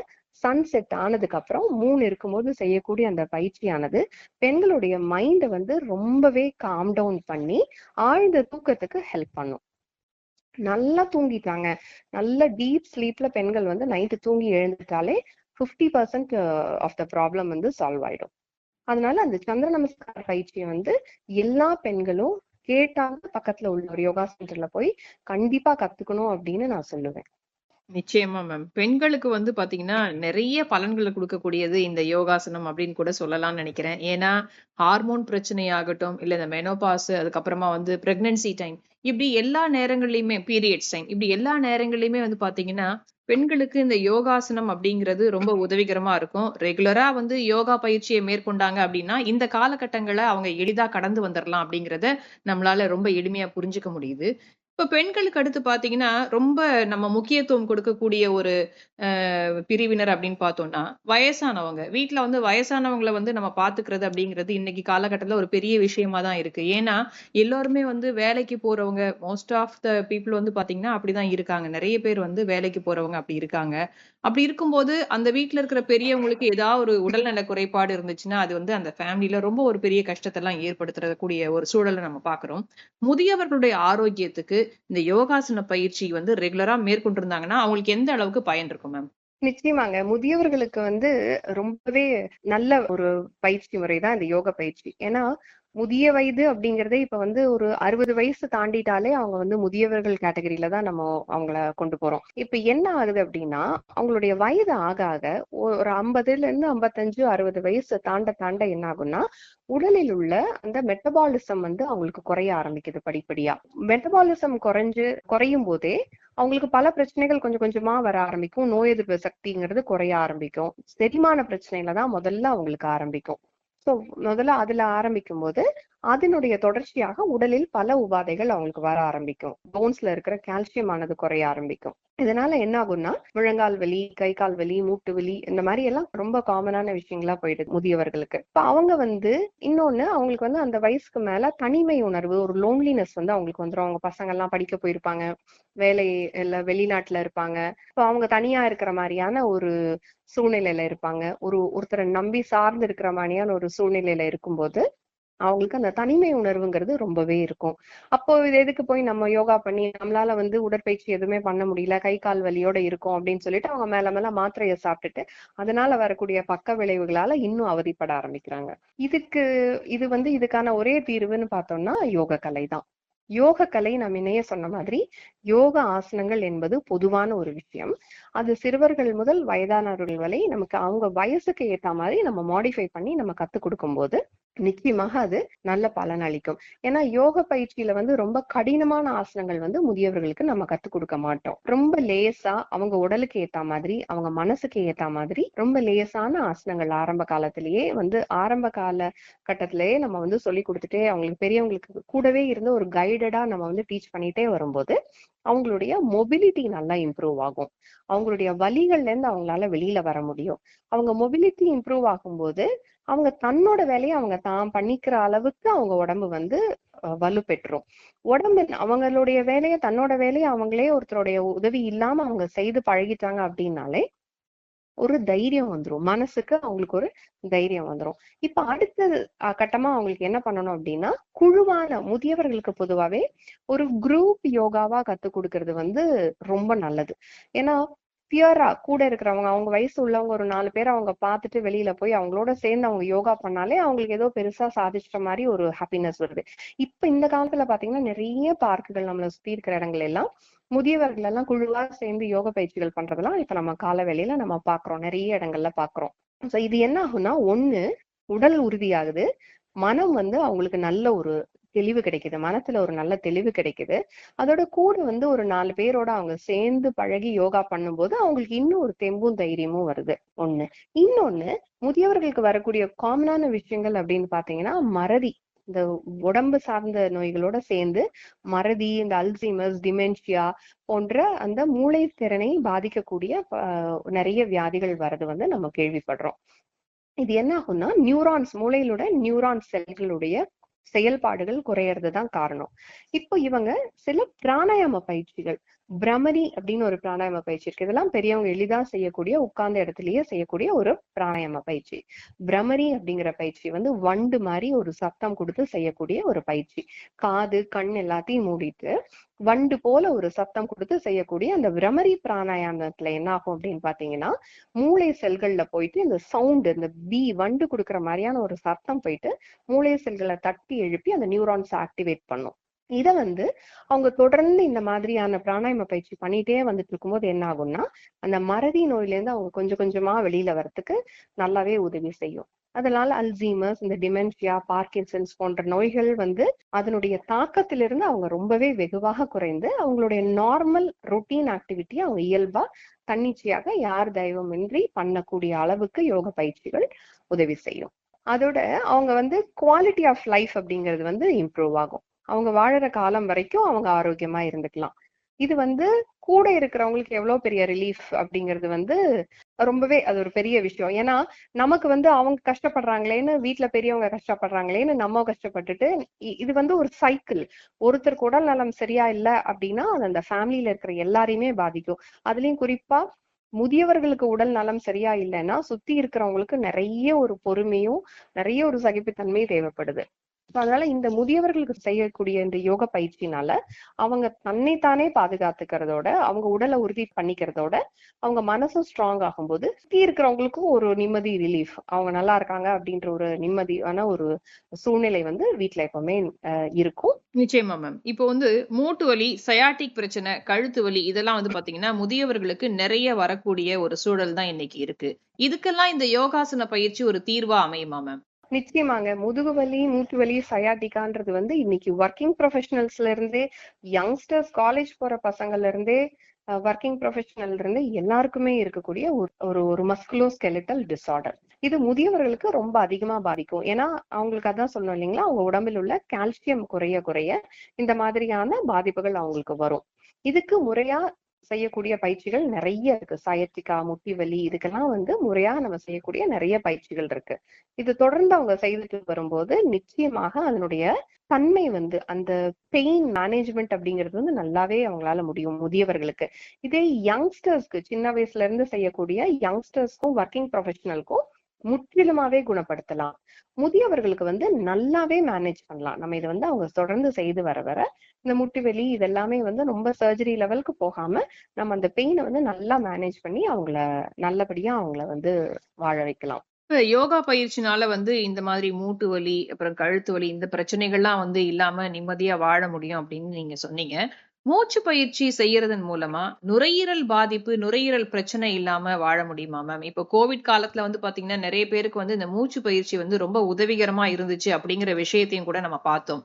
சன்செட் ஆனதுக்கு அப்புறம் மூணு இருக்கும்போது செய்யக்கூடிய அந்த பயிற்சியானது பெண்களுடைய மைண்டை வந்து ரொம்பவே காம் டவுன் பண்ணி ஆழ்ந்த தூக்கத்துக்கு ஹெல்ப் பண்ணும். நல்லா தூங்கிட்டாங்க நல்ல டீப் ஸ்லீப்ல பெண்கள் வந்து நைட்டு தூங்கி எழுந்துட்டாலே fifty percent of the problem வந்து சால்வ் ஆயிடும். அதனால அந்த சந்திர நமஸ்கார பயிற்சியை வந்து எல்லா பெண்களும் கேட்டாங்க பக்கத்துல உள்ள ஒரு யோகா சென்டர்ல போய் கண்டிப்பா கத்துக்கணும் அப்படின்னு நான் சொல்லுவேன்.
நிச்சயமா மேம். பெண்களுக்கு வந்து பாத்தீங்கன்னா, நெறைய பலன்கள குடுக்கக்கூடியது இந்த யோகாசனம் அப்படின்னு கூட சொல்லலாம்னு நெனைக்கிறேன். ஏன்னா, ஹார்மோன் பிரச்சனையாகட்டும், இல்ல இந்த மெனோபாஸ் அதுக்கப்புறமா வந்து பிரெக்னன்சி டைம் இப்படி எல்லா நேரங்கள்லயுமே பீரியட்ஸ் டைம் இப்படி எல்லா நேரங்கள்லயுமே வந்து பாத்தீங்கன்னா, பெண்களுக்கு இந்த யோகாசனம் அப்படிங்கிறது ரொம்ப உதவிகரமா இருக்கும். ரெகுலரா வந்து யோகா பயிற்சிய மேற்கொண்டாங்க அப்படின்னா, இந்த காலகட்டங்கள அவங்க எளிதா கடந்து வந்துரலாம் அப்படிங்கிறத நம்மளால ரொம்ப எளிமையா புரிஞ்சுக்க முடியுது. இப்ப பெண்களுக்கு அடுத்து பாத்தீங்கன்னா, ரொம்ப நம்ம முக்கியத்துவம் கொடுக்கக்கூடிய ஒரு அ பிரிவினர் அப்படின்னு பார்த்தோம்னா, வயசானவங்க. வீட்ல வந்து வயசானவங்கள வந்து நம்ம பார்த்துக்கிறது அப்படிங்கிறது இன்னைக்கு காலகட்டத்தில் ஒரு பெரிய விஷயமா தான் இருக்கு. ஏன்னா, எல்லோருமே வந்து வேலைக்கு போறவங்க மோஸ்ட் ஆஃப் த பீப்பிள் வந்து பாத்தீங்கன்னா, அப்படிதான் இருக்காங்க. நெறைய பேர் வந்து வேலைக்கு போறவங்க அப்படி இருக்காங்க. அப்படி இருக்கும்போது, அந்த வீட்ல இருக்கிற பெரியவங்களுக்கு ஏதாவது ஒரு உடல்நல குறைபாடு இருந்துச்சுன்னா, அது வந்து அந்த ஃபேமிலில ரொம்ப ஒரு பெரிய கஷ்டத்தெல்லாம் ஏற்படுத்தக்கூடிய ஒரு சூழல நம்ம பார்க்குறோம் முதியவர்களுடைய ஆரோக்கியத்துக்கு இந்த யோகாசன பயிற்சி வந்து ரெகுலரா மேற்கொண்டிருந்தாங்கன்னா, அவங்களுக்கு எந்த அளவுக்கு பயன் இருக்கும் மேம்?
நிச்சயமாங்க. முதியவர்களுக்கு வந்து ரொம்பவே நல்ல ஒரு பயிற்சி முறை தான் இந்த யோக பயிற்சி. ஏன்னா, முதிய வயது அப்படிங்கறதே இப்ப வந்து ஒரு 60 வயசு தாண்டிட்டாலே அவங்க வந்து முதியவர்கள் கேட்டகரியில தான் நம்ம அவங்கள கொண்டு போறோம். இப்ப என்ன ஆகுது அப்படின்னா, அவங்களுடைய வயது ஆக ஆக ஒரு 50ல இருந்து 55, 60 வயசு தாண்ட தாண்ட என்ன ஆகும்னா, உடலில் உள்ள அந்த மெட்டபாலிசம் வந்து அவங்களுக்கு குறைய ஆரம்பிக்குது படிப்படியா. மெட்டபாலிசம் குறைஞ்சு குறையும் போதே அவங்களுக்கு பல பிரச்சனைகள் கொஞ்சம் கொஞ்சமா வர ஆரம்பிக்கும். நோய் எதிர்ப்பு சக்திங்கிறது குறைய ஆரம்பிக்கும். செரிமான பிரச்சனையில தான் முதல்ல அவங்களுக்கு ஆரம்பிக்கும். ஸோ முதல்ல அதுல ஆரம்பிக்கும்போது, அதனுடைய தொடர்ச்சியாக உடலில் பல உபாதைகள் அவங்களுக்கு வர ஆரம்பிக்கும். போன்ஸ்ல இருக்கிற கால்சியம் ஆனது குறைய ஆரம்பிக்கும். இதனால என்ன ஆகும்னா, முழங்கால் வலி, கை கால் வலி, மூட்டு வலி இந்த மாதிரி எல்லாம் ரொம்ப காமனான விஷயங்களா போயிடுது முதியவர்களுக்கு. இப்ப அவங்க வந்து இன்னொன்னு அவங்களுக்கு வந்து அந்த வயசுக்கு மேல தனிமை உணர்வு, ஒரு லோன்லினஸ் வந்து அவங்களுக்கு வந்துடும் அவங்க பசங்க எல்லாம் படிக்க போயிருப்பாங்க. வேலை இல்ல வெளிநாட்டுல இருப்பாங்க. இப்ப அவங்க தனியா இருக்கிற மாதிரியான ஒரு சூழ்நிலையில இருப்பாங்க. ஒரு ஒருத்தரை நம்பி சார்ந்து இருக்கிற மாதிரியான ஒரு சூழ்நிலையில இருக்கும்போது, அவங்களுக்கு அந்த தனிமை உணர்வுங்கிறது ரொம்பவே இருக்கும். அப்போ இது எதுக்கு போய் நம்ம யோகா பண்ணி நம்மளால வந்து உடற்பயிற்சி எதுவுமே பண்ண முடியல, கை கால் வலியோட இருக்கும் அப்படின்னு சொல்லிட்டு அவங்க மேல மேல மாத்திரைய சாப்பிட்டுட்டு, அதனால வரக்கூடிய பக்க விளைவுகளால இன்னும் அவதிப்பட ஆரம்பிக்கிறாங்க. இதுக்கு இது வந்து இதுக்கான ஒரே தீர்வுன்னு பார்த்தோம்னா, யோக கலை தான். யோக கலை நான் இணைய சொன்ன மாதிரி, யோக ஆசனங்கள் என்பது பொதுவான ஒரு விஷயம். அது சிறுவர்கள் முதல் வயதானவர்கள் வரை நமக்கு அவங்க வயசுக்கு ஏத்தா மாதிரி நம்ம மாடிஃபை பண்ணி நம்ம கத்துக் குடுக்கும்போது, நிச்சயமாக அது நல்ல பலன் அளிக்கும். ஏன்னா யோக பயிற்சியில வந்து ரொம்ப கடினமான ஆசனங்கள் வந்து முதியவர்களுக்கு நம்ம கத்துக் கொடுக்க மாட்டோம். ரொம்ப லேசா அவங்க உடலுக்கு ஏத்தா மாதிரி, அவங்க மனசுக்கு ஏத்த மாதிரி ரொம்ப லேசான ஆசனங்கள் ஆரம்ப காலத்திலேயே வந்து ஆரம்ப கால கட்டத்திலேயே நம்ம வந்து சொல்லிக் கொடுத்துட்டே அவங்களுக்கு பெரியவங்களுக்கு கூடவே இருந்து ஒரு கைடடா நம்ம வந்து டீச் பண்ணிட்டே வரும்போது, அவங்களுடைய மொபிலிட்டி நல்லா இம்ப்ரூவ் ஆகும். அவங்களுடைய வலிகள்ல இருந்து அவங்களால வெளியில வர முடியும். அவங்க மொபிலிட்டி இம்ப்ரூவ் ஆகும்போது, அவங்க தன்னோட வேலையை அவங்க தான் பண்ணிக்கிற அளவுக்கு அவங்க உடம்பு வந்து வலு பெற்றோம் உடம்பு அவங்களுடைய வேலையை தன்னோட வேலையை அவங்களே ஒருத்தருடைய உதவி இல்லாம அவங்க செய்து பழகிட்டாங்க அப்படின்னாலே, ஒரு தைரியம் வந்துரும். மனசுக்கு அவங்களுக்கு ஒரு தைரியம் வந்துரும். இப்ப அடுத்த கட்டமா அவங்களுக்கு என்ன பண்ணணும் அப்படின்னா, குழுவான முதியவர்களுக்கு பொதுவாவே ஒரு குரூப் யோகாவா கத்துக் கொடுக்கறது வந்து ரொம்ப நல்லது. ஏன்னா, பியரா கூட இருக்கிறவங்க, அவங்க வயசு உள்ளவங்க ஒரு நாலு பேர் அவங்க பார்த்துட்டு வெளியில போய் அவங்களோட சேர்ந்து அவங்க யோகா பண்ணாலே, அவங்களுக்கு ஏதோ பெருசா சாதிச்சிட்ட மாதிரி ஒரு ஹாப்பினஸ் வருது. இப்ப இந்த காலத்துல பாத்தீங்கன்னா நிறைய பார்க்குகள் நம்மள சுத்தி இருக்கிற இடங்கள் எல்லாம், முதியவர்கள் எல்லாம் குழுவா சேர்ந்து யோக பயிற்சிகள் பண்றதெல்லாம் இப்ப நம்ம கால வேளையில நம்ம பாக்குறோம் நிறைய இடங்கள்ல பாக்குறோம் சோ இது என்ன ஆகும்னா, ஒண்ணு உடல் உறுதியாகுது. மனம் வந்து அவங்களுக்கு நல்ல ஒரு தெளிவு கிடைக்குது. மனத்துல ஒரு நல்ல தெளிவு கிடைக்குது. அதோட கூட வந்து ஒரு நாலு பேரோட அவங்க சேர்ந்து பழகி யோகா பண்ணும்போது, அவங்களுக்கு இன்னும் ஒரு தெம்பும், தைரியமும் வருது. ஒண்ணு இன்னொன்னு முதியவர்களுக்கு வரக்கூடிய காமனான விஷயங்கள் அப்படின்னு பார்த்தீங்கன்னா, மறதி. இந்த உடம்பு சார்ந்த நோய்களோட சேர்ந்து மறதி, இந்த அல்சைமர்ஸ், டிமென்ஷியா போன்ற அந்த மூளை திறனை பாதிக்கக்கூடிய நிறைய வியாதிகள் வர்றது வந்து நம்ம கேள்விப்படுறோம். இது என்ன ஆகும்னா, நியூரான்ஸ் மூளையிலோட நியூரான் செல்களுடைய செயல்பாடுகள் குறையறது தான் காரணம். இப்போ இவங்க சில பிராணாயாம பயிற்சிகள், பிரமரி அப்படின்னு ஒரு பிராணாயாம பயிற்சி இருக்கு. இதெல்லாம் பெரியவங்க எளிதா செய்யக்கூடிய உட்கார்ந்த இடத்துலயே செய்யக்கூடிய ஒரு பிராணாயாம பயிற்சி. பிரமரி அப்படிங்கிற பயிற்சி வந்து வண்டு மாதிரி ஒரு சத்தம் கொடுத்து செய்யக்கூடிய ஒரு பயிற்சி. காது கண் எல்லாத்தையும் மூடிட்டு வண்டு போல ஒரு சத்தம் கொடுத்து செய்யக்கூடிய அந்த பிரமரி பிராணாயாமத்துல என்ன ஆகும் அப்படின்னு பாத்தீங்கன்னா மூளை செல்கள்ல போயிட்டு இந்த சவுண்ட் இந்த பி வண்டு கொடுக்குற மாதிரியான ஒரு சத்தம் போயிட்டு மூளை செல்களை தட்டி எழுப்பி அந்த நியூரான்ஸ் ஆக்டிவேட் பண்ணும். இத வந்து அவங்க தொடர்ந்து இந்த மாதிரியான பிராணாயம பயிற்சி பண்ணிட்டே வந்துட்டு இருக்கும்போது என்ன ஆகும்னா அந்த மறதி நோயில இருந்து அவங்க கொஞ்சம் கொஞ்சமா வெளியில வரத்துக்கு நல்லாவே உதவி செய்யும். அதனால அல்சீமர்ஸ் இந்த டிமென்ஷியா பார்க்கின்சன்ஸ் போன்ற நோய்கள் வந்து அதனுடைய தாக்கத்திலிருந்து அவங்க ரொம்பவே வெகுவாக குறைந்து அவங்களுடைய நார்மல் ரொட்டீன் ஆக்டிவிட்டி அவங்க இயல்பா தன்னிச்சையாக யார் தெய்வமின்றி பண்ணக்கூடிய அளவுக்கு யோக பயிற்சிகள் உதவி செய்யும். அதோட அவங்க வந்து குவாலிட்டி ஆஃப் லைஃப் அப்படிங்கிறது வந்து இம்ப்ரூவ் ஆகும். அவங்க வாழற காலம் வரைக்கும் அவங்க ஆரோக்கியமா இருந்துக்கலாம். இது வந்து கூட இருக்கிறவங்களுக்கு எவ்வளவு பெரிய ரிலீஃப் அப்படிங்கிறது வந்து ரொம்பவே அது ஒரு பெரிய விஷயம். ஏன்னா நமக்கு வந்து அவங்க கஷ்டப்படுறாங்களேன்னு வீட்டுல பெரியவங்க கஷ்டப்படுறாங்களேன்னு நம்ம கஷ்டப்பட்டுட்டு இ- இது வந்து ஒரு சைக்கிள் ஒருத்தருக்கு உடல் நலம் சரியா இல்ல அப்படின்னா அது அந்த ஃபேமிலியில இருக்கிற எல்லாரையுமே பாதிக்கும். அதுலயும் குறிப்பா முதியவர்களுக்கு உடல் நலம் சரியா இல்லைன்னா சுத்தி இருக்கிறவங்களுக்கு நிறைய ஒரு பொறுமையும் நிறைய ஒரு சகிப்புத்தன்மையும் தேவைப்படுது. அதனால இந்த முதியவர்களுக்கு செய்யக்கூடிய இந்த யோக பயிற்சினால அவங்க தன்னைத்தானே பாதுகாத்துக்கிறதோட அவங்க உடலை உறுதி பண்ணிக்கிறதோட அவங்க மனசும் ஸ்ட்ராங் ஆகும்போது சுத்தி இருக்கிறவங்களுக்கும் ஒரு நிம்மதி ரிலீஃப் அவங்க நல்லா இருக்காங்க அப்படின்ற ஒரு நிம்மதியான ஒரு சூழ்நிலை வந்து வீட்டுல எப்பவுமே அஹ், இருக்கும்.
நிச்சயமா மேம் இப்போ வந்து மூட்டு வலி சயாட்டிக் பிரச்சனை கழுத்து வலி இதெல்லாம் வந்து பாத்தீங்கன்னா முதியவர்களுக்கு நிறைய வரக்கூடிய ஒரு சூழல் தான் இன்னைக்கு இருக்கு. இதுக்கெல்லாம் இந்த யோகாசன பயிற்சி ஒரு தீர்வா அமையுமா மேம்
நிச்சயமாங்க. முதுகு வலி மூட்டு வலி சயாட்டிக்கான்றது வந்து இன்னைக்கு ஒர்க்கிங் ப்ரொஃபஷனல்ஸ்ல இருந்தே யங்ஸ்டர்ஸ் காலேஜ் போற பசங்கள்ல இருந்தே ஒர்க்கிங் ப்ரொஃபஷனல் இருந்து எல்லாருக்குமே இருக்கக்கூடிய ஒரு ஒரு ஒரு மஸ்குலோ ஸ்கெலிட்டல் டிசார்டர் இது முதியவர்களுக்கு ரொம்ப அதிகமா பாதிக்கும். ஏன்னா அவங்களுக்கு அதான் சொன்னோம் இல்லைங்களா? அவங்க உடம்பில் உள்ள கால்சியம் குறைய குறைய இந்த மாதிரியான பாதிப்புகள் அவங்களுக்கு வரும். இதுக்கு முறையா செய்யக்கூடிய பயிற்சிகள் நிறைய இருக்கு. சயத்திகா முட்டி வலி இதுக்கெல்லாம் வந்து முறையா நம்ம செய்யக்கூடிய நிறைய பயிற்சிகள் இருக்கு. இது தொடர்ந்து அவங்க செய்துட்டு வரும்போது நிச்சயமாக அதனுடைய தன்மை வந்து அந்த பெயின் மேனேஜ்மெண்ட் அப்படிங்கிறது வந்து நல்லாவே அவங்களால முடியும் முதியவர்களுக்கு. இதே யங்ஸ்டர்ஸ்க்கு சின்ன வயசுல இருந்து செய்யக்கூடிய யங்ஸ்டர்ஸ்க்கும் ஒர்க்கிங் ப்ரொஃபஷனலுக்கும் முற்றிலுமாவே குணப்படுத்தலாம். முதியவர்களுக்கு வந்து நல்லாவே மேனேஜ் பண்ணலாம். நம்ம இதை வந்து அவங்க தொடர்ந்து செய்து வர வர இந்த முட்டி வலி இதெல்லாமே வந்து ரொம்ப சர்ஜரி லெவலுக்கு போகாம நம்ம அந்த பெயினை வந்து நல்லா மேனேஜ் பண்ணி அவங்கள நல்லபடியா அவங்கள வந்து வாழ வைக்கலாம்.
இப்ப யோகா பயிற்சினால வந்து இந்த மாதிரி மூட்டு வலி அப்புறம் கழுத்து வலி இந்த பிரச்சனைகள்லாம் வந்து இல்லாம நிம்மதியா வாழ முடியும் அப்படின்னு நீங்க சொன்னீங்க. மூச்சு பயிற்சி செய்யறதன் மூலமா நுரையீரல் பாதிப்பு நுரையீரல் பிரச்சனை இல்லாம வாழ முடியுமா மேம் இப்போ கோவிட் காலத்துல வந்து பாத்தீங்கன்னா நிறைய பேருக்கு வந்து இந்த மூச்சு பயிற்சி வந்து ரொம்ப உதவிகரமா இருந்துச்சு அப்படிங்கிற விஷயத்தையும் கூட நம்ம பார்த்தோம்.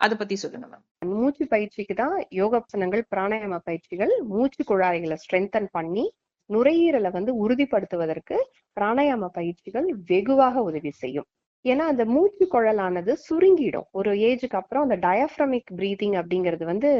அத பத்தி சொல்லுங்க மேம்
மூச்சு பயிற்சிக்கு தான் யோகாசனங்கள் பிராணாயாம பயிற்சிகள் மூச்சு குழாய்களை ஸ்ட்ரென்தன் பண்ணி நுரையீரலை வந்து உறுதிப்படுத்துவதற்கு பிராணாயாம பயிற்சிகள் வெகுவாக உதவி செய்யும். ஏன்னா அந்த மூச்சு குழலானது சுருங்கிடும். ஒரு ஏஜுக்கு அப்புறம் அந்த டயஃப்ரமிக் பிரீதிங் அப்படிங்கிறது வந்து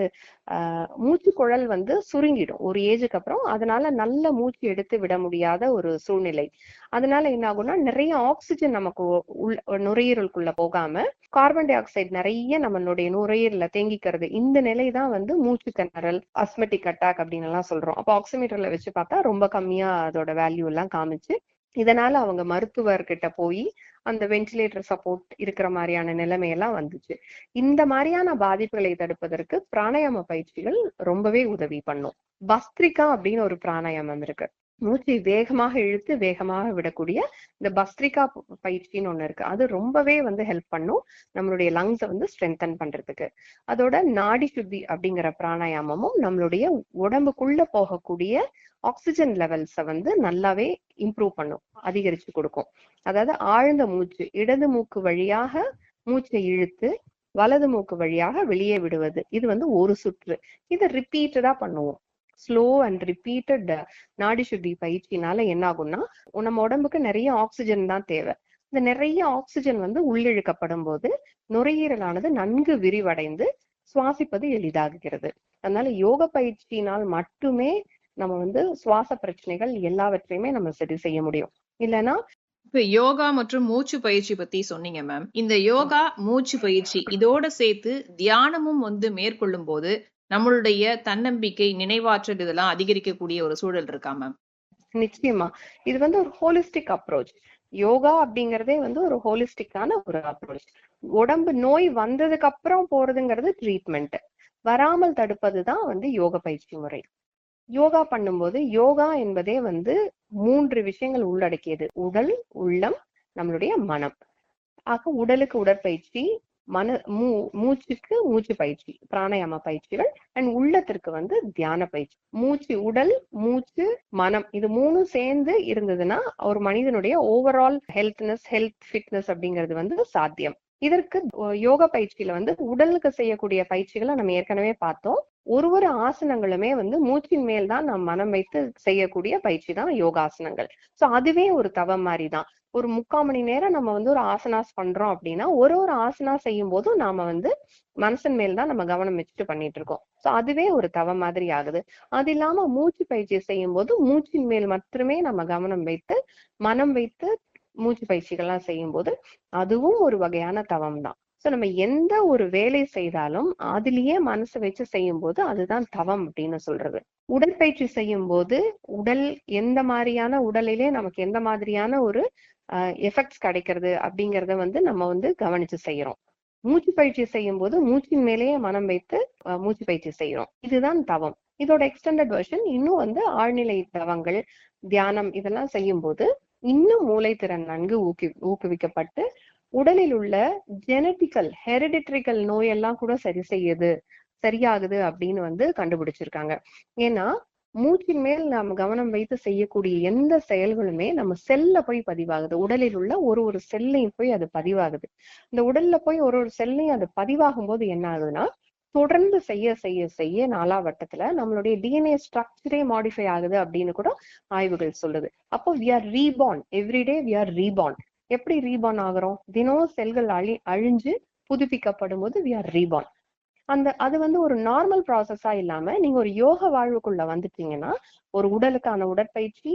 ஆஹ் மூச்சு குழல் வந்து சுருங்கிடும். ஒரு ஏஜுக்கு அப்புறம் அதனால நல்ல மூச்சு எடுத்து விட முடியாத ஒரு சூழ்நிலை. அதனால என்ன ஆகும்னா நிறைய ஆக்சிஜன் நமக்கு உள் நுரையீரலுக்குள்ள போகாம கார்பன் டை ஆக்சைடு நிறைய நம்மளுடைய நுரையீரல தேங்கிக்கிறது. இந்த நிலை தான் வந்து மூச்சு திணறல் அஸ்மெட்டிக் அட்டாக் அப்படின்னு எல்லாம் சொல்றோம். அப்போ ஆக்சிமீட்டர்ல வச்சு பார்த்தா ரொம்ப கம்மியா அதோட வேல்யூ எல்லாம் காமிச்சு இதனால அவங்க மருத்துவர்கிட்ட போய் அந்த வென்டிலேட்டர் சப்போர்ட் இருக்கிற மாதிரியான நிலைமையெல்லாம் வந்துச்சு. இந்த மாதிரியான பாதிப்புகளை தடுப்பதற்கு பிராணாயாம பயிற்சிகள் ரொம்பவே உதவி பண்ணும். பஸ்திரிகா அப்படின்னு ஒரு பிராணாயாமம் இருக்கு. மூச்சை வேகமாக இழுத்து வேகமாக விடக்கூடிய இந்த பஸ்திரிகா பயிற்சின்னு ஒண்ணு இருக்கு. அது ரொம்பவே வந்து ஹெல்ப் பண்ணும் நம்மளுடைய லங்ஸை வந்து ஸ்ட்ரென்தன் பண்றதுக்கு. அதோட நாடி சுத்தி அப்படிங்கிற பிராணாயாமமும் நம்மளுடைய உடம்புக்குள்ள போகக்கூடிய ஆக்சிஜன் லெவல்ஸை வந்து நல்லாவே இம்ப்ரூவ் பண்ணும் அதிகரிச்சு கொடுக்கும். அதாவது ஆழ்ந்த மூச்சு இடது மூக்கு வழியாக மூச்சை இழுத்து வலது மூக்கு வழியாக வெளியே விடுவது. இது வந்து ஒரு சுற்று. இதை ரிப்பீட்டடா பண்ணுவோம். ஸ்லோ அண்ட் ரிப்பீட்டட் நாடி சுத்தி பயிற்சினால என்ன ஆகும்னா நம்ம உடம்புக்கு நிறைய ஆக்சிஜன் தான் தேவை. இந்த நிறைய ஆக்சிஜன் வந்து உள்ளிழுக்கப்படும் போது நுரையீரலானது நன்கு விரிவடைந்து சுவாசிப்பது எளிதாகுகிறது. அதனால யோக பயிற்சியினால் மட்டுமே நம்ம வந்து சுவாச பிரச்சனைகள் எல்லாவற்றையுமே நம்ம சரி செய்ய முடியும். இல்லைன்னா
இப்ப யோகா மற்றும் மூச்சு பயிற்சி பத்தி சொன்னீங்க மேம் இந்த யோகா மூச்சு பயிற்சி இதோட சேர்த்து தியானமும் வந்து மேற்கொள்ளும் போது நம்மளுடைய தன்னம்பிக்கை, நினைவாற்றல் இதெல்லாம் அதிகரிக்கக்கூடிய ஒரு சூழல் இருக்கா மேம்?
நிச்சயமா. இது வந்து ஒரு ஹோலிஸ்டிக் அப்ரோச். யோகா அப்படிங்கறதே வந்து ஒரு ஹோலிஸ்டிக்கான ஒரு அப்ரோச். உடம்பு நோய் வந்ததுக்கு அப்புறம் போறதுங்கிறது ட்ரீட்மெண்ட். வராமல் தடுப்பதுதான் வந்து யோக பயிற்சி முறை. யோகா பண்ணும்போது யோகா என்பதே வந்து மூன்று விஷயங்கள் உள்ளடக்கியது. உடல், உள்ளம், நம்மளுடைய மனம். ஆக உடலுக்கு உடற்பயிற்சி, மன மூ மூச்சுக்கு மூச்சு பயிற்சி, பிராணாயாம பயிற்சிகள் அண்ட் உள்ளத்திற்கு வந்து தியான பயிற்சி. மூச்சு உடல், மூச்சு, மனம் இது மூணும் சேர்ந்து இருந்ததுன்னா, ஒரு மனிதனுடைய ஓவரால் ஹெல்த்னஸ், ஹெல்த் ஃபிட்னஸ் அப்படிங்கிறது வந்து சாத்தியம். இதற்கு யோகா பயிற்சியில வந்து உடலுக்கு செய்யக்கூடிய பயிற்சிகளை நம்ம ஏற்கனவே பார்த்தோம். ஒரு ஒரு ஆசனங்களுமே வந்து மூச்சின் மேல் தான் நாம் மனம் வைத்து செய்யக்கூடிய பயிற்சி தான் யோகாசனங்கள். சோ அதுவே ஒரு தவம் மாதிரி தான். ஒரு 3/4 மணி நேரம் நம்ம வந்து ஒரு ஆசனாஸ் பண்றோம் அப்படின்னா, ஒரு ஒரு ஆசனா செய்யும்போதும் நாம வந்து மனசன் மேல் தான் நம்ம கவனம் வச்சுட்டு பண்ணிட்டு இருக்கோம். சோ அதுவே ஒரு தவம் மாதிரி ஆகுது. அது இல்லாம மூச்சு பயிற்சி செய்யும் போது மூச்சின் மேல் மட்டுமே நம்ம கவனம் வைத்து, மனம் வைத்து மூச்சு பயிற்சிகள்லாம் செய்யும்போது, அதுவும் ஒரு வகையான தவம் தான். சோ நம்ம எந்த ஒரு வேலை செய்தாலும், அதுலயே மனசு வச்சு செய்யும் போது அதுதான் தவம் அப்படின்னு சொல்றது. உடற்பயிற்சி செய்யும் போது உடல் எந்த மாதிரியான உடலிலே நமக்கு எந்த மாதிரியான ஒரு எஃபெக்ட்ஸ் கிடைக்கிறது அப்படிங்கிறத வந்து நம்ம வந்து கவனிச்சு செய்யறோம் மூச்சு பயிற்சி செய்யும் போது மூச்சின் மேலேயே மனம் வைத்து மூச்சு பயிற்சி செய்யறோம் இதுதான் தவம். இதோட எக்ஸ்டெண்டட் வெர்ஷன் இன்னும் வந்து ஆழ்நிலை தவங்கள், தியானம் இதெல்லாம் செய்யும் போது இன்னும் மூளைத்திறன் நன்கு ஊக்கி ஊக்குவிக்கப்பட்டு, உடலில் உள்ள ஜெனடிக்கல், ஹெரிடிட்ரிக்கல் நோயெல்லாம் கூட சரி செய்யுது, சரியாகுது அப்படின்னு வந்து கண்டுபிடிச்சிருக்காங்க. ஏன்னா, மூச்சின் மேல் நாம் கவனம் வைத்து செய்யக்கூடிய எந்த செயல்களுமே நம்ம செல்ல போய் பதிவாகுது. உடலில் உள்ள ஒரு ஒரு செல்லையும் போய் அது பதிவாகுது. இந்த உடல்ல போய் ஒரு ஒரு செல்லையும் அது பதிவாகும்போது என்ன ஆகுதுன்னா, தொடர்ந்து செய்ய செய்ய செய்ய நாளாவட்டத்துல நம்மளுடைய டிஎன்ஏ ஸ்ட்ரக்சரே மாடிஃபை ஆகுது அப்படின்னு கூட ஆய்வுகள் சொல்லுது. அப்போ we are reborn. Every day we are reborn. எப்படி ரீபார்ன் ஆகுறோம்? தினம் செல்கள் அழி அழிஞ்சு புதுப்பிக்கப்படும்போது வி ஆர் ரீபார்ன். அந்த அது வந்து ஒரு நார்மல் ப்ராசஸா இல்லாம, நீங்க ஒரு யோக வாழ்வுக்குள்ள வந்துட்டீங்கன்னா, ஒரு உடலுக்கான உடற்பயிற்சி,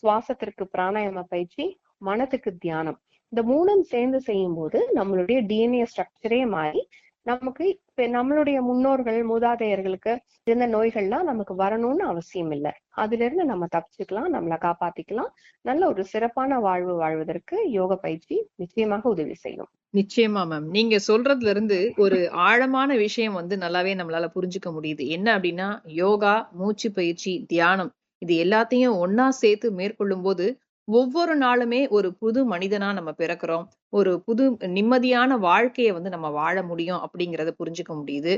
சுவாசத்திற்கு பிராணாயாம பயிற்சி, மனத்துக்கு தியானம். இந்த மூணும் சேர்ந்து செய்யும் போது நம்மளுடைய டிஎன்ஏ ஸ்ட்ரக்சரே மாறி, நமக்கு இப்ப நம்மளுடைய முன்னோர்கள், மூதாதையர்களுக்கு இருந்த நோய்கள்லாம் நமக்கு வரணும்னு அவசியம் இல்ல. அதிலிருந்து நம்ம தப்பிச்சுக்கலாம், நம்மள காப்பாத்திக்கலாம். நல்ல ஒரு சிறப்பான வாழ்வு வாழ்வதற்கு யோக பயிற்சி நிச்சயமாக உதவி செய்யும்.
நிச்சயமா மேம். நீங்க சொல்றதுல இருந்து ஒரு ஆழமான விஷயம் வந்து நல்லாவே நம்மளால புரிஞ்சுக்க முடியுது. என்ன அப்படின்னா, யோகா, மூச்சு பயிற்சி, தியானம் இது எல்லாத்தையும் ஒன்னா சேர்த்து மேற்கொள்ளும்போது, ஒவ்வொரு நாளுமே ஒரு புது மனிதனா நம்ம பிறக்கிறோம். ஒரு புது நிம்மதியான வாழ்க்கைய வந்து நம்ம வாழ முடியும் அப்படிங்கிறத புரிஞ்சுக்க முடியுது.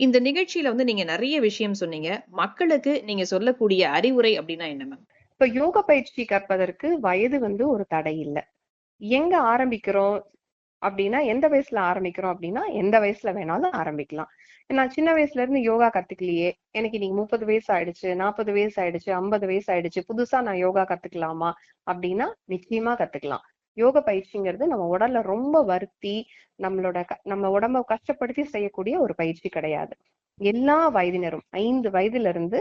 இந்த நிகழ்ச்சியில வந்து நீங்க நெறைய விஷயம் சொன்னீங்க. மக்களுக்கு நீங்க சொல்லக்கூடிய அறிவுரை அப்படின்னா என்ன மேம்?
இப்ப யோக பயிற்சி கற்பதற்கு வயது வந்து ஒரு தடை இல்ல. எங்க ஆரம்பிக்கிறோம் அப்படின்னா, எந்த வயசுல ஆரம்பிக்கிறோம் அப்படின்னா, எந்த வயசுல வேணாலும் ஆரம்பிக்கலாம். நான் சின்ன வயசுல இருந்து யோகா கத்துக்கலையே, எனக்கு இன்னைக்கு 30 வயசு ஆயிடுச்சு, 40 வயசு ஆயிடுச்சு, 50 வயசு ஆயிடுச்சு, புதுசா நான் யோகா கத்துக்கலாமா? அப்படின்னா, நிச்சயமா கத்துக்கலாம். யோக பயிற்சிங்கிறது நம்ம உடல்ல ரொம்ப வருத்தி, நம்மளோட க நம்ம உடம்ப கஷ்டப்படுத்தி செய்யக்கூடிய ஒரு பயிற்சி கிடையாது. எல்லா வயதினரும் ஐந்து வயதுல இருந்து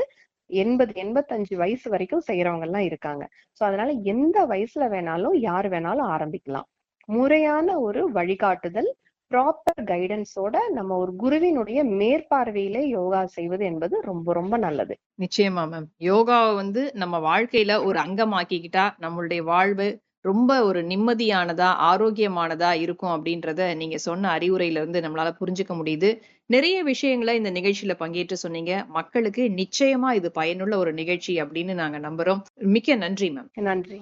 80, 85 வயசு வரைக்கும் செய்யறவங்க எல்லாம் இருக்காங்க. சோ அதனால எந்த வயசுல வேணாலும், யார் வேணாலும் ஆரம்பிக்கலாம். முறையான ஒரு வழிகாட்டுதல், ப்ராப்பர் கைடன்ஸோட நம்ம ஒரு குருவினுடைய மேற்பார்வையிலே யோகா செய்வது என்பது ரொம்ப ரொம்ப நல்லது.
நிச்சயமா மேம். யோகாவ வந்து நம்ம வாழ்க்கையில ஒரு அங்கமாக்கிக்கிட்டா, நம்மளுடைய வாழ்வு ரொம்ப ஒரு நிம்மதியானதா, ஆரோக்கியமானதா இருக்கும் அப்படின்றத நீங்க சொன்ன அறிவுரையில இருந்து நம்மளால புரிஞ்சுக்க முடியுது. நிறைய விஷயங்கள இந்த நிகழ்ச்சியில பங்கேற்று சொன்னீங்க. மக்களுக்கு நிச்சயமா இது பயனுள்ள ஒரு நிகழ்ச்சி அப்படின்னு நாங்க நம்புறோம். மிக்க நன்றி மேம்.
நன்றி.